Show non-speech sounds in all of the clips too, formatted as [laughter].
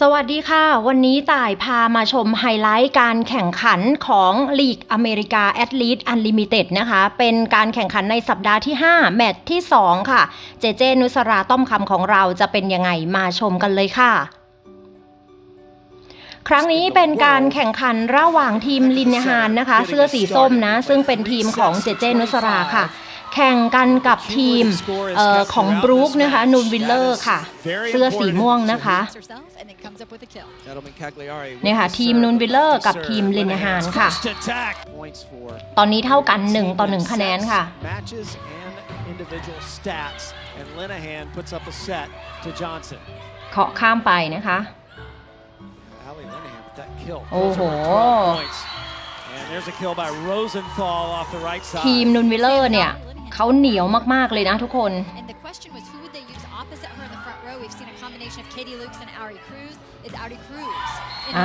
สวัสดีค่ะ วันนี้ต่ายพามาชมไฮไลท์การแข่งขันของลีกอเมริกาแอดลีดอันลิมิเต็ดนะคะ เป็นการแข่งขันในสัปดาห์ที่ 5 แมตช์ที่ 2 ค่ะ เจเจนุสราต้อมคำของเราจะเป็นยังไงมาชมกันเลยค่ะ ครั้งนี้เป็นการแข่งขันระหว่างทีมลินฮานนะคะ เสื้อสีส้มนะ ซึ่งเป็นทีมของเจเจนุสราค่ะแข่งกันกับทีมออของบรูคนะคะนูนวิลเลอร์ค่ะ เสื้อสีม่วงนะคะเนี่ยค่ะทีมนูนวิลเลอร์กับทีมเลนฮานค่ะ ตอนนี้เท่ากัน 1ต่อ1คะแนนค่ะเคาะข้ามไปนะคะ โอ้โห ทีมนูนวิลเลอร์เนี่ยเขาเหนียวมากๆเลยนะทุกคน And the question was who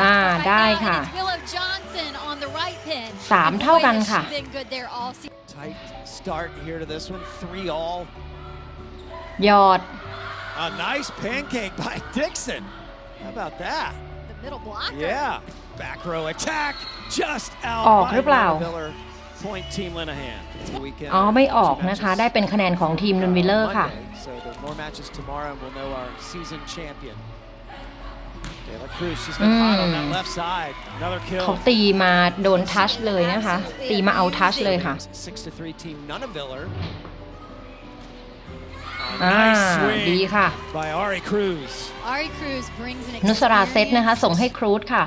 ah, right pin. สามเท่ากันค่ะ Been A nice pancake by [laughs] Dixon. How about that? The middle blocker. Yeah. Back row attack. Just out. ออกหรือเปล่า oh, Miller. อ๋อไม่ออกนะคะได้เป็นคะแนนของทีมนุนวิลเลอร์ค่ะอืมเขาตีมาโดนทัชเลยนะคะตีมาเอาทัชเลยค่ะดีค่ะนุสราเซตนะคะส่งให้ครูดค่ะ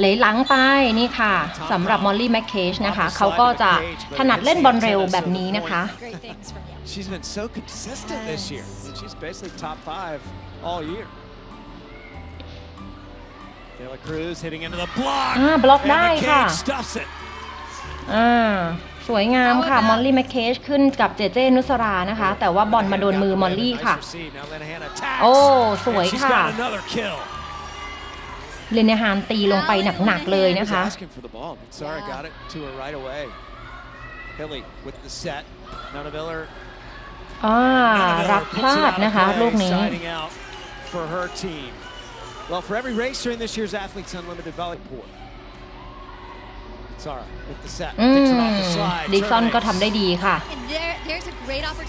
เลยหลังไปนี่ค่ะสำหรับมอลลี่แมคเคชนะคะเขาก็จะถนัดเล่นบอลเร็วแบบนี้นะคะ She's been so consistent this year. She's basically top five all year. De La Cruz hitting into the block. อ่าบล็อกได้ค่ะ stuffs it. อ่าสวยงามค่ะมอลลี่แมคเคชขึ้นกับเจเจนุสรานะคะแต่ว่าบอลมาโดนมือมอลลี่ค่ะโอ้สวยค่ะเลนฮานตีลงไปหนักๆเลยนะคะอ่ารับพลาดนะคะลูกนี้ for her team. Well, for every racer in this year's Athletes Unlimited Volley Pool. Sara with the set. Picks it off the slide. ดิกซอนก็ทำได้ดีค่ะ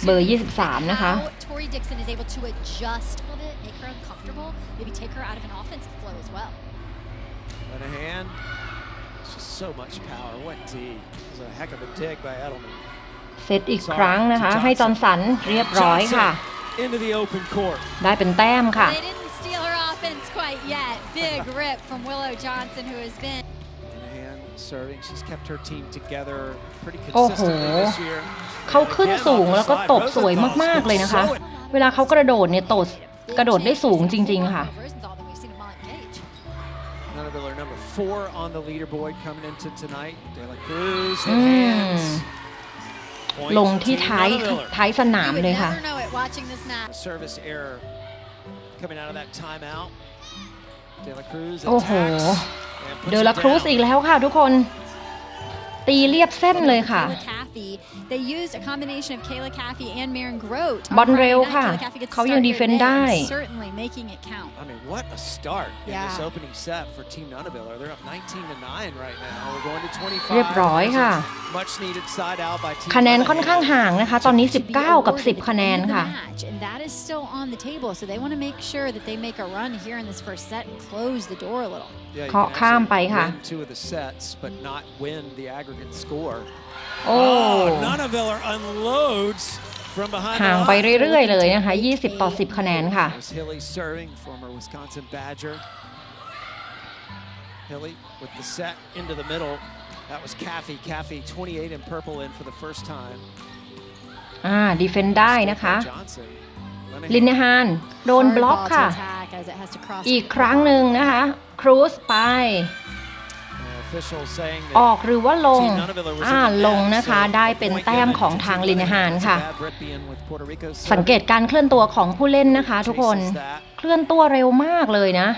เบอร์ 23นะคะ Tori Dixon is able to adjust a little bit, make her uncomfortable, maybe take her out of an offensive flow as well. Linehan, just so much power. What D? It's a heck of a dig by Edelman. เซตอีกครั้งนะคะ ให้จอห์นสันเรียบร้อยค่ะ Into the open court. ได้เป็นแต้มค่ะ They didn't steal her offense quite yet. Big rip from Willow Johnson, who has been. Linehan serving. She's kept her team together pretty consistently this year. เขาขึ้นสูงแล้วก็ตบสวยมาก ๆ เลยนะคะ เวลาเขากระโดดเนี่ยตดกระโดดได้สูงจริงๆ ค่ะ Overs four on the leaderboard coming into tonight. De La Cruz hit hands. ลง Points ที่ to ท้าย Nona Miller. ท้ายสนาม You เลย would ค่ะ never know it watching this match. A service error coming out of that timeout. De La Cruz attacks โอ้โห and puts เด it ลาครู down. สอีกแล้วค่ะ ทุกคน ตีเรียบเส้นเลยค่ะ Attack. Caffey. They used a combination of Kayla Caffey and Marin Grote. บอลเร็วค่ะเขายังดีเฟนได้ certainly making it count. I mean, what a start in this opening set for Team Nunaviller. They're up 19 to 9 right now. We're going to 25. เรียบร้อยค่ะ Much needed side out by Team คะแนนค่อนข้างห่างนะคะ ตอนนี้ 19 match, And that is still on the table, so they want to make sure that they make a run here in this first set and close the door a little. เคาะข้ามไปค่ะ Two of the sets, but not win the aggregate score. โอ้ห่างไปเรื่อยๆ เลยนะคะ 20 ต่อ 10 คะแนนค่ะอาดีเฟนได้นะคะ ลินเนฮานโดนบล็อกค่ะ อีกครั้งหนึ่งนะคะ ครูสไปออกหรือว่าลง อ่าลงนะคะ ได้เป็นแต้มของทางลินฮานค่ะ สังเกตการเคลื่อนตัวของผู้เล่นนะคะ ทุกคน เคลื่อนตัวเร็วมากเลยนะ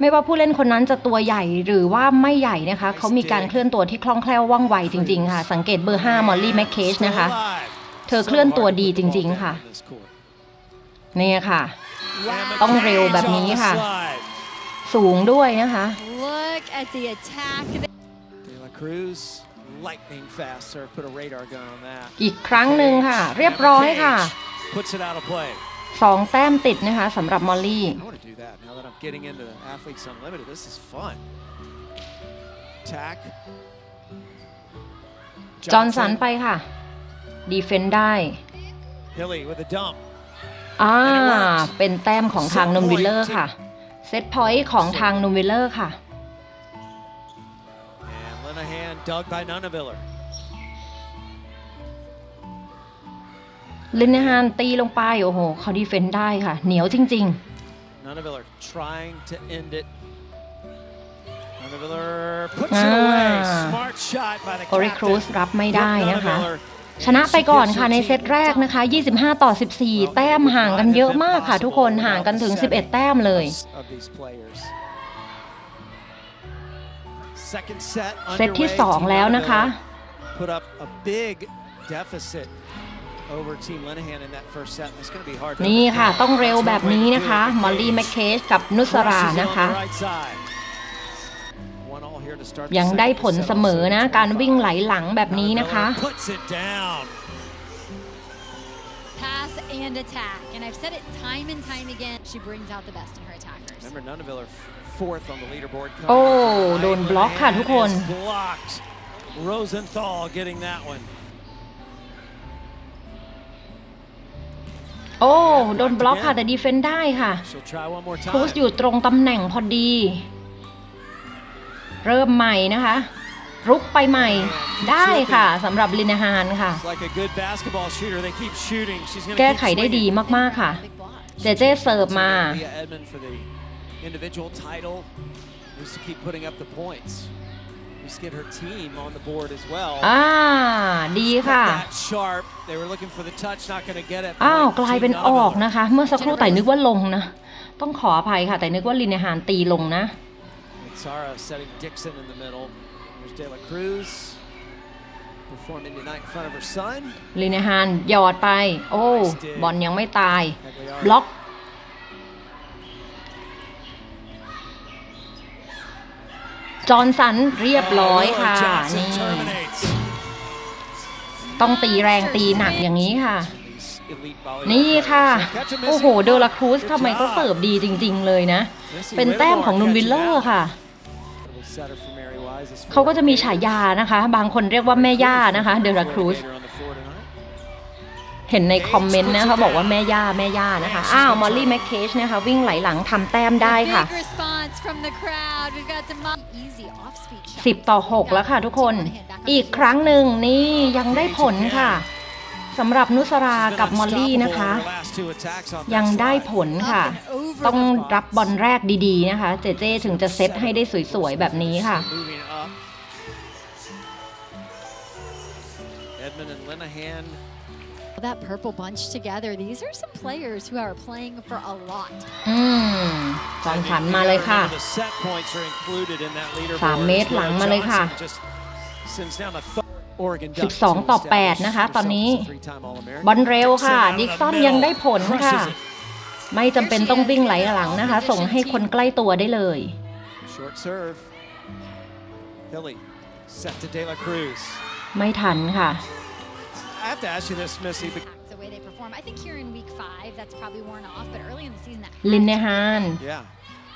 ไม่ว่าผู้เล่นคนนั้นจะตัวใหญ่หรือว่าไม่ใหญ่นะคะ เขามีการเคลื่อนตัวที่คล่องแคล่วว่องไวจริง ๆ ค่ะ สังเกตเบอร์5มอลลี่แมคเคชนะคะ เธอเคลื่อนตัวดีจริง ๆ ค่ะ นี่ค่ะ ต้องเร็วแบบนี้ค่ะ สูงด้วยนะคะ at the attack. De La Cruz, lightning fast serve, put a radar gun on that. อีกครั้งหนึ่งค่ะ เรียบร้อยค่ะ Puts it out of play. สองแต้มติดนะคะสำหรับมอลลี่ I want to do that now that I'm getting into Athletes Unlimited. This is fun. Attack. จอห์นสันไปค่ะ ดีเฟนได้ Hilly with a dump. อ่า เป็นแต้มของทางนมวิลเลอร์ค่ะ เซตพอยต์ของทางนมวิลเลอร์ค่ะ and dug by Nunaviller. ลินฮานตีลงไปโอ้โหเขาดีเฟนได้ค่ะเหนียวจริงๆ Nunaviller trying to end it. Nunaviller puts it away. Smart shot by the Ori c r u z รับไม่ได้นะคะชนะไปก่อนค่ะในเซตแรกนะคะ 25ต่อ14แต้มห่างกันเยอะมากค่ะทุกคนห่างกันถึง 11 แต้มเลยเซตที่ 2 แล้วนะคะ นี่ค่ะต้องเร็วแบบนี้นะคะ มอลลี่แมคเคสกับนุสรานะคะ ยังได้ผลเสมอนะ การวิ่งไหลหลังแบบนี้นะคะ and attack. And I've said it time and time again. She brings out the best in her attackers. Remember, Nunaville are fourth on the leaderboard. Oh, don't block her, ทุกคน blocked. Rosenthal getting that one. โอ้ โดนบล็อกค่ะ แต่ดีเฟนต์ได้ค่ะ s h e คูสอยู่ตรงตำแหน่งพอดี เริ่มใหม่นะคะรุกไปใหม่ได้ค่ะสำหรับลินฮานค่ะ แก้ไขได้ดีมาก ๆ ค่ะเจเจเสิร์ฟมาอ่าดีค่ะ อ้าว กลายเป็นออกนะคะ เมื่อสักครู่แต่นึกว่าลงนะ ต้องขออภัยค่ะ แต่นึกว่าลินฮานตีลงนะ There's De La Cruz performing tonight in front of her son. ลินฮานหยอดไป โอ้บอลยังไม่ตาย บล็อก จอห์นสัน เรียบร้อยค่ะนี่ต้องตีแรงตีหนักอย่างนี้ค่ะ นี่ค่ะ โอ้โห เดลครูสทำไมก็เสิร์ฟดีจริงๆเลยนะ เป็นแต้มของนุนวิลเลอร์ค่ะเขาก็จะมีฉายานะคะ บางคนเรียกว่าแม่ย่านะคะ เดลาครูซเห็นในคอมเมนต์นะเขาบอกว่าแม่ย่า แม่ย่านะคะอ้าวมอลลี่แมคเคชนะคะวิ่งไหลหลังทำแต้มได้ค่ะ 10 ต่อ 6 แล้วค่ะทุกคนอีกครั้งหนึ่งนี่ยังได้ผลค่ะสำหรับนุสรากับมอลลี่นะคะ ยังได้ผลค่ะ ต้องรับบอลแรกดีๆนะคะ เจเจถึงจะเซตให้ได้สวยๆ แบบนี้ค่ะอืมจอนสันมาเลยค่ะสามเมตรหลังมาเลยค่ะ12ต่อ8นะคะตอนนี้บอลเร็วค่ะ ดิกซอนยังได้ผลค่ะ ไม่จำเป็นต้องวิ่งไหลหลังนะคะ ส่งให้คนใกล้ตัวได้เลย ไม่ทันค่ะ ลินเนฮาน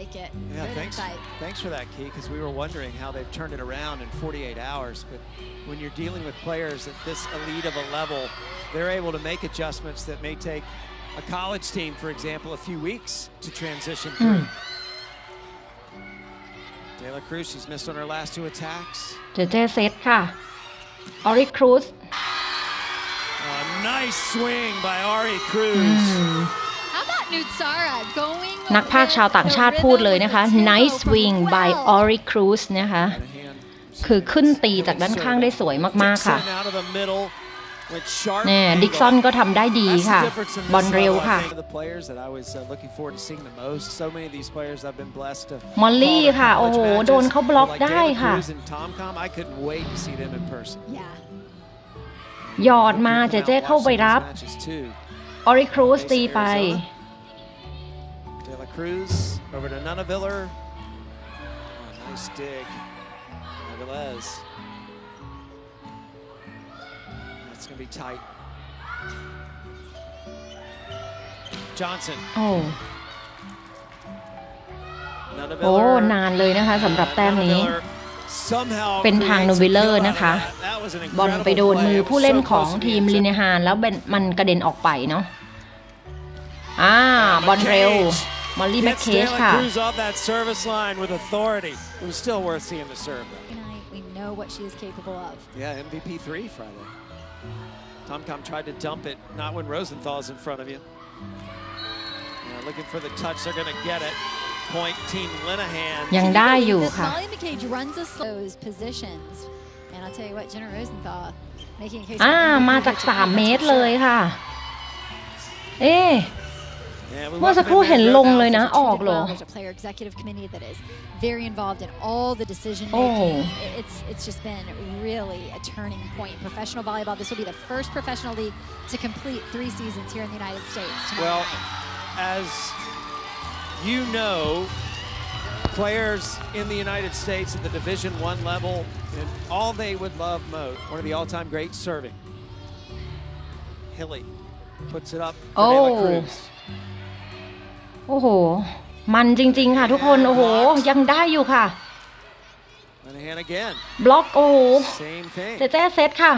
like it. Yeah, Good thanks. Insight. Thanks for that, Key, because we were wondering how they've turned it around in 48 hours. But when you're dealing with players at this elite of a level, they're able to make adjustments that may take a college team, for example, a few weeks to transition through. Mm. De La Cruz, she's missed on her last two attacks. JJ เซตค่ะ Ori Cruz A nice swing by Ari Cruz. Hmm. How about Nutsara going นักภาคชาวต่างชาติพูดเลยนะคะ n i c e Swing by Ori Cruz นะคะ คือขึ้นตีจากด้านข้างได้สวยมาก ๆ ค่ะนี่ดิกซอนก็ทำได้ดีค่ะ บอลเร็วค่ะ มอลลี่ค่ะ โอ้โห โดนเขาบล็อกได้ค่ะหยอดมาเจเจเข้าไปรับออริครูสตีไป Cruz over to Nunaviller. Oh, nice dig. a v i l e r That's going to be tight. Johnson. Oh. โอ้นานเลยนะคะสำหรับแต้มนี้เป็นทางโนวิลเลอร์นะคะบอลไปโดนมือผู้เล่นของทีมลินิฮานแล้วมันกระเด็นออกไปเนาะอ่าบอลเร็วมอลลี่แมคเคสค่ะ Cruz off that service line with authority. It was still worth seeing the serve. though. Tonight, we know what she is capable of. Yeah, MVP three Friday. Tomcom tried to dump it, not when Rosenthal's in front of you. Yeah, looking for the touch, they're gonna get it. Point team Linehan. ยังได้อยู่ค่ะ Molly McCage runs us those positions. And I'll tell you what, Jenna Rosenthal making a case. อ่า ah, for เมื่อสักครู่เห็นลงเลยนะออกเหรอ There's a player executive committee that is very involved in all the decision making. Oh. It's just been really a turning point. Professional volleyball. This will be the first professional league to complete three seasons here in the United States. Well, as you know, players in the United States at the Division One level, all they would love most, the all-time greats serving. Hilly puts it up for oh. Cruz. โอ้โห มันจริง ๆ ค่ะทุกคน โอ้โห ยังได้อยู่ค่ะ บล็อก โอ้โหเจเจเซตค่ะ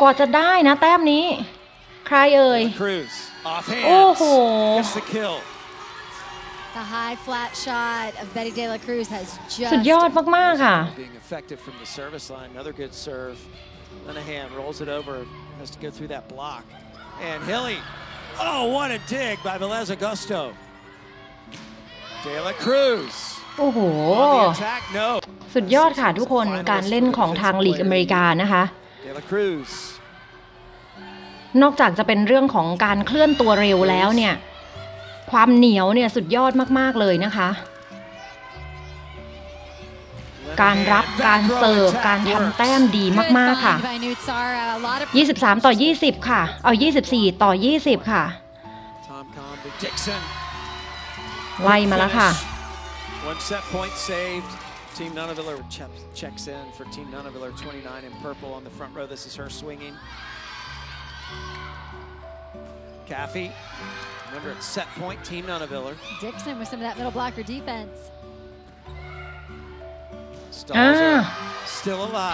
กว่าจะได้นะแต้มนี้ ใครเอ่ย โอ้โห The high flat shot of Betty De La Cruz has just สุดยอดมาก ๆ ค่ะ being effective from the service line. Another good serve. Linehan rolls it over, has to go through that block. And Hilly Oh, what a dig by Velez Augusto. De La Cruz. โอ้โหสุดยอดค่ะทุกคนการเล่นของทางลีกอเมริกานะคะ นอกจากจะเป็นเรื่องของการเคลื่อนตัวเร็วแล้วเนี่ย ความเหนียวเนี่ยสุดยอดมากๆเลยนะคะการรับ การเสิร์ฟ การทำแต้มดีมากๆค่ะ 23 ต่อ 20 ค่ะ เอา24 ต่อ 20 ค่ะ ไล่มาแล้วค่ะ One set point saved. Team Nunaviller checks in for Team Nunaviller 29 in purple on the front row. This is her swinging. Caffey, remember it's set point, Team Nunaviller. Dixon with some of that middle blocker defense. อ่า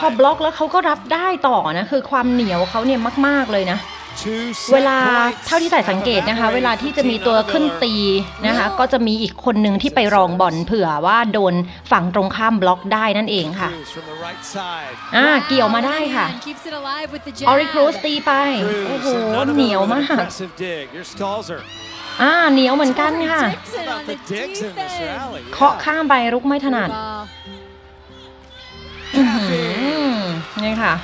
พอบล็อกแล้วเขาก็รับได้ต่อนะคือความเหนียวเขาเนี่ยมากๆ เลยนะ เวลาเท่าที่แต่สังเกตนะคะ เวลาที่จะมีตัวขึ้นตีนะคะ ก็จะมีอีกคนหนึ่งที่ไปรองบอลเผื่อว่าโดนฝั่งตรงข้ามบล็อกได้นั่นเองค่ะอ่าเกี่ยวมาได้ค่ะ ออริครูสตีไปโอ้โหเหนียวมาก อ่าเหนียวเหมือนกันค่ะเคาะข้ามไปรุกไม่ถนัดนี่ค่ะ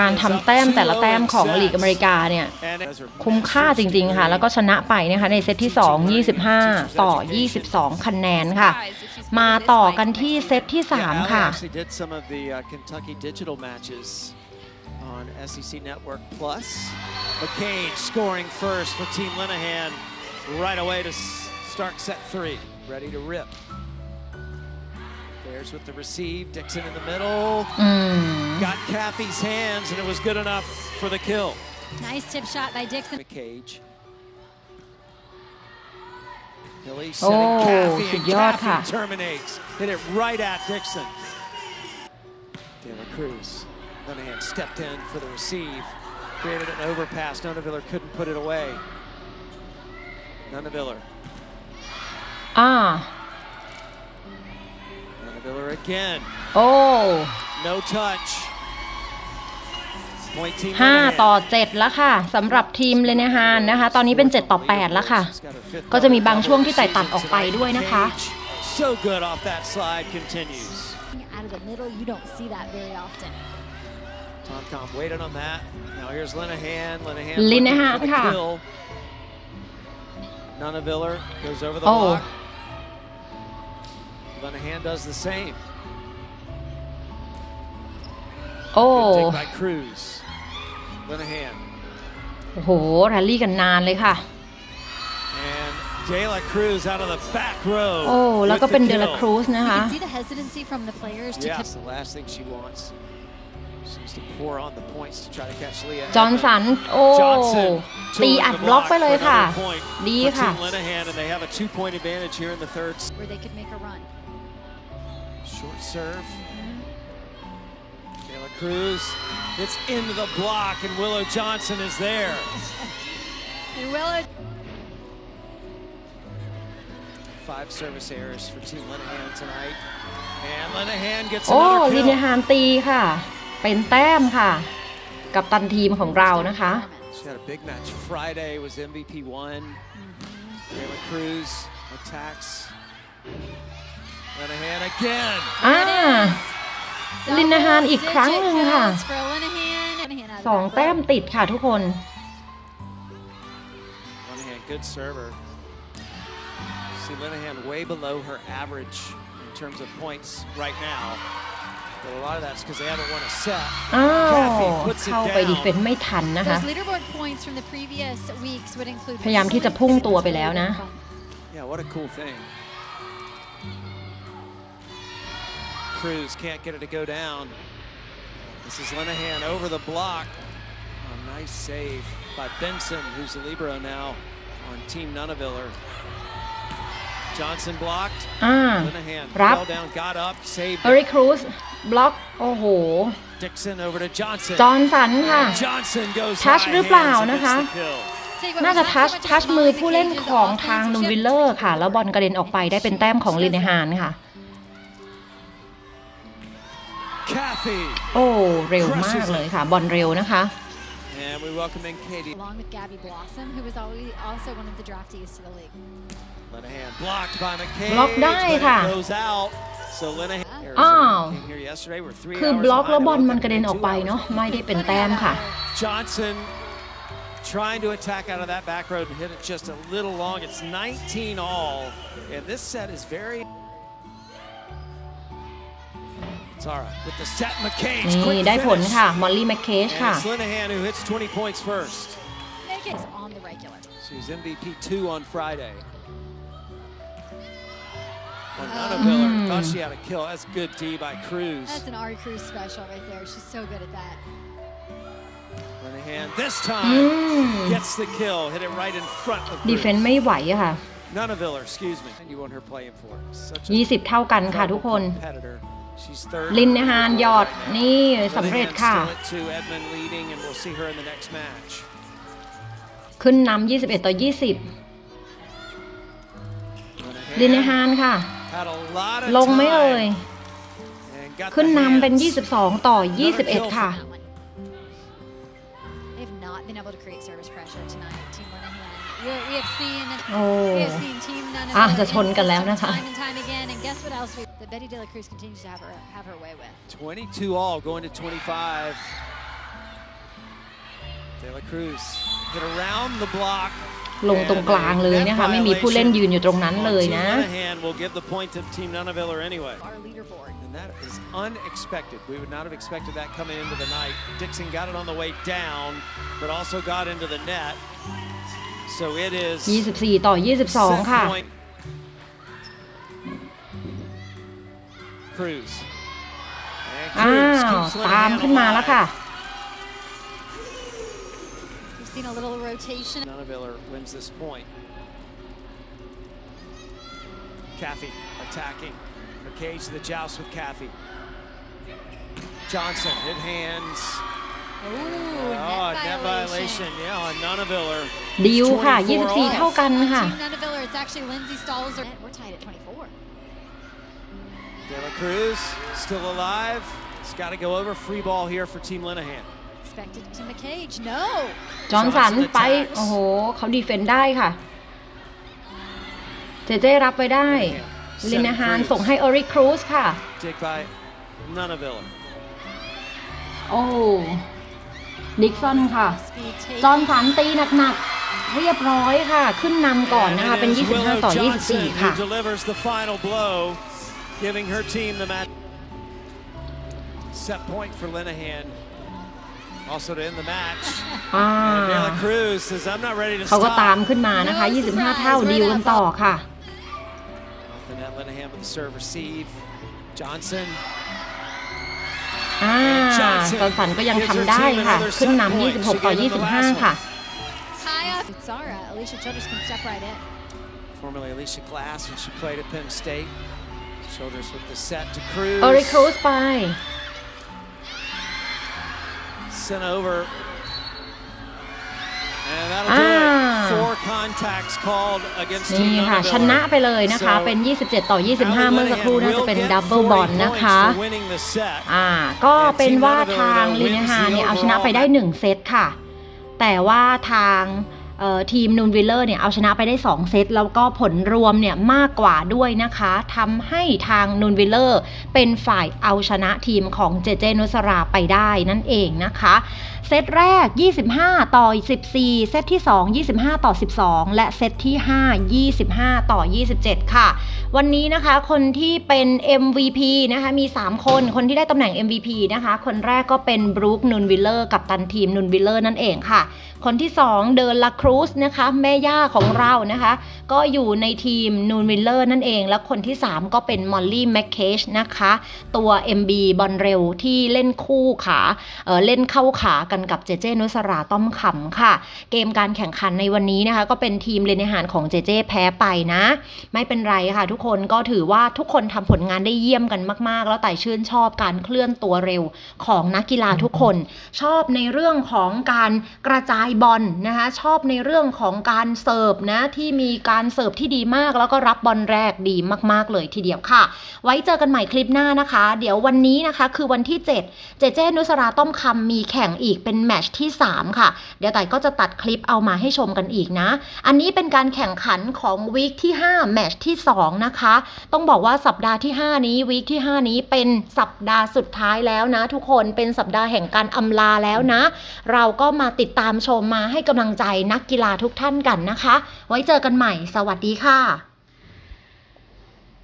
การทำแต้มแต่ละแต้มของลีกอเมริกาเนี่ยคุ้มค่าจริงๆค่ะแล้วก็ชนะไปนะคะในเซตที่ 2 25 ต่อ 22คะแนนค่ะมาต่อกันที่เซตที่ 3 ค่ะค n s Myers with the receive. Dixon in the middle. Mm. Got Kathy's hands, and it was good enough for the kill. Nice tip shot by Dixon. The cage. Hilly oh, setting oh, and Kathy terminates. Hit it right at Dixon. De La Cruz, Linehan stepped in for the receive. Created an overpass. Nunaviller couldn't put it away. Nunaviller. Ah. Miller again. Oh. No touch. 5ต่อ7แล้วค่ะสำหรับทีมเลเนฮานนะคะ ตอนนี้เป็น 7 ต่อ8แล้วค่ะ ก็จะมีบางช่วงที่ไต่ตัดออกไปด้วยนะคะ So good off that slide continues. Out of the middle, you don't see that very often. Tom Tom waited on that. Now here's Linehan. Linehan, Linehan ค่ะ Nana Viller goes over the block. Lenahan does the same. Oh. โอ้โหแรลลี่กันนานเลยค่ะ oh, De La Cruz out of the back row. Oh, แล้วก็เป็น De Cruz See the hesitancy from the players to Yes, the last thing she wants. She's to pour on the points to try to catch Leah. จอห์นสันโอ้ตีอัดบล็อกไปเลยค่ะดีค่ะ oh. Linehan and they have a two point advantage here in the third. Where they could make a run. Short serve. Kayla Cruz gets into the block, and Willow Johnson is there. [laughs] and Willow. Five service errors for Team Linehan tonight. And Linehan gets oh, another ลิ kill. เนฮานตีค่ะ เป็นแต้มค่ะ กับตันทีมของเรานะคะ She had a big match Friday, was MVP one. Kayla mm-hmm. Cruz attacks ลินนาฮานอีกครั้งหนึ่งค่ะสองแต้มติดค่ะทุกคนอ oh, ้เข้าไปดีเฟนไม่ทันนะคะพยายามที่จะพุ่งตัวไปแล้วนะ Cruz can't get it to go down. This is Linehan over the block. A nice save by Benson, who's the l i b r o now on Team Nunaviller. Johnson blocked. Ah, Linehan fell down, got up, saved. Eric Cruz block. Oh, ้โ Dixon over to Johnson. จอห์นสันค่ะ Johnson goes high หรือ h a n s and นะค t s the kill. น่าจะทัช ทัชมือผู้เล่นของทางนุนวิลเลอร์ค่ะ แล้วบอลกระเด็นออกไปได้เป็นแต้มของลินเนฮานค่ะโอ้ เร็วมากเลยค่ะบอลเร็วนะคะ And we welcome in Katie. Along with Gabby Blossom, who was also one of the draftees to the league. Linehan blocked by McCabe. บล็อกได้ค่ะ goes out. So Linehan อ้าว came here yesterday. We're three คือบล็อกแล้วบอลมันกระเด็นออกไปเนาะไม่ได้เป็นแต้มค่ะ Johnson trying to attack out of that back road and hit it just a little long. It's 19 all. And this set is very... นี่ได้ผลค่ะมอลลี่แมคเคชค่ะ Linehan who hits 20 points first. Megan is on the regular. She was MVP two on Friday. Oh. Miller thought she had a kill. That's good D by Cruz. That's an Ari Cruz special right there. She's so good at that. this time hmm. gets the kill. Hit it right in front of ลินนฮานยอดนี่สำเร็จค่ะ ขึ้นนำ21 ต่อ 20 ลินนฮานค่ะ ลงไม่เอ่ยขึ้นนำเป็น 22 ต่อ 21 ค่ะโอ้อ่ะจะชนกันแล้วนะคะ that Betty De La Cruz continues to have her, have her way with. 22 all going to 25. De La Cruz get around the block. the will give point ลงตรงกลางเลยนะคะไม่มีผู้เล่นยืนอยู่ตรงนั้นเลยนะ Our leaderboard. And that is unexpected. We would not have expected that coming into the night. Dixon got it on the way down, but also got into the net. So it is 24 ต่อ 22อ้าวตามขึ้นมาแล้วค่ะ We've seen a little rotation. Nunaviller wins this point. Caffey attacking. McCage to the joust with Caffey. Johnson hit hands. Ooh, oh, net, net violation. violation. Yeah, on Nunaviller. ดิวค่ะ24 Nunaviller, it's actually Lindsay Stahls. We're tied at 24. De La Cruz still alive. It's got to go over. Free ball here for Team Linehan. Expected to McCage. No. Johnson ไปโอ้โหเขาดีเฟนได้ค่ะเจเจรับไปได้ลินาฮานส่งให้ออริครูสค่ะโอ้ดิกซอนค่ะจอนสันตีหนักๆเรียบร้อยค่ะขึ้นนำก่อนนะคะเป็น25ต่อ24ค่ะ giving her team the match. Set point for Linehan. Also to end the match. [laughs] Ah. Dela Cruz says, I'm not ready to stop. ขึ้นมานะคะ 25 เท่าดีลกันต่อค่ะ Antoinette Linehan with the serve receive. Johnson ขนนำ ขึ้นนำ26 ต่อ 25 ค่ะ Zara. Alicia Childress can step right in. formerly Alicia Glass when she played at Penn State. Shoulders with the set to Cruz. โอริคูสไป Sent over. And that'll Ah. do it. Four contacts called against นี่ค่ะ ชนะไปเลยนะคะ เป็น 27 ต่อ 25 เมื่อสักครู่น่าจะเป็นดับเบิลบอลนะคะอ่าก็เป็นว่าทางลินฮาเนี่ยเอาชนะไปได้1เซตค่ะ แต่ว่าทางทีมนูนวิลเลอร์เนี่ยเอาชนะไปได้ 2 เซตแล้วก็ผลรวมเนี่ยมากกว่าด้วยนะคะทำให้ทางนูนวิลเลอร์เป็นฝ่ายเอาชนะทีมของเจเจ นุสราไปได้นั่นเองนะคะ เซตแรก 25 ต่อ 14 เซตที่ 2 25 ต่อ 12 และเซตที่ 5 25 ต่อ 27 ค่ะวันนี้นะคะคนที่เป็น MVP นะคะมี 3 คนคนที่ได้ตำแหน่ง MVP นะคะคนแรกก็เป็นบรูคนุนวิลเลอร์กับตันทีมนุนวิลเลอร์นั่นเองค่ะคนที่ 2 เดินลาครูสนะคะแม่ย่าของเรานะคะก็อยู่ในทีมนูนวิลเลอร์นั่นเอง และคนที่ 3 ก็เป็นมอลลี่แมคเคชนะคะตัว MB บอลเร็วที่เล่นคู่ขาเเล่นเข้าขากันกับเจเจนุสราต้อมขำค่ะ เกมการแข่งขันในวันนี้นะคะก็เป็นทีมเลนิหารของเจเจแพ้ไปนะไม่เป็นไรค่ะทุกคนก็ถือว่าทุกคนทำผลงานได้เยี่ยมกันมาก ๆ แล้วแต่ชื่นชอบการเคลื่อนตัวเร็วของนักกีฬาทุกคน ชอบในเรื่องของการกระจายบอลนะคะชอบในเรื่องของการเสิร์ฟนะที่มีการเสิร์ฟที่ดีมาก แล้วก็รับบอลแรกดีมากๆเลยทีเดียวค่ะ ไว้เจอกันใหม่คลิปหน้านะคะ เดี๋ยววันนี้นะคะคือวันที่7เจเจนุสราต้มคำมีแข่งอีกเป็นแมชที่3 ค่ะ เดี๋ยวแต่ก็จะตัดคลิปเอามาให้ชมกันอีกนะ อันนี้เป็นการแข่งขันของวีคที่ 5แมชที่2นะคะต้องบอกว่าสัปดาห์ที่ 5 นี้วีคที่ 5 นี้เป็นสัปดาห์สุดท้ายแล้วนะ ทุกคนเป็นสัปดาห์แห่งการอำลาแล้วนะ เราก็มาติดตามชมมาให้กำลังใจนักกีฬาทุกท่านกันนะคะ ไว้เจอกันใหม่ สวัสดีค่ะ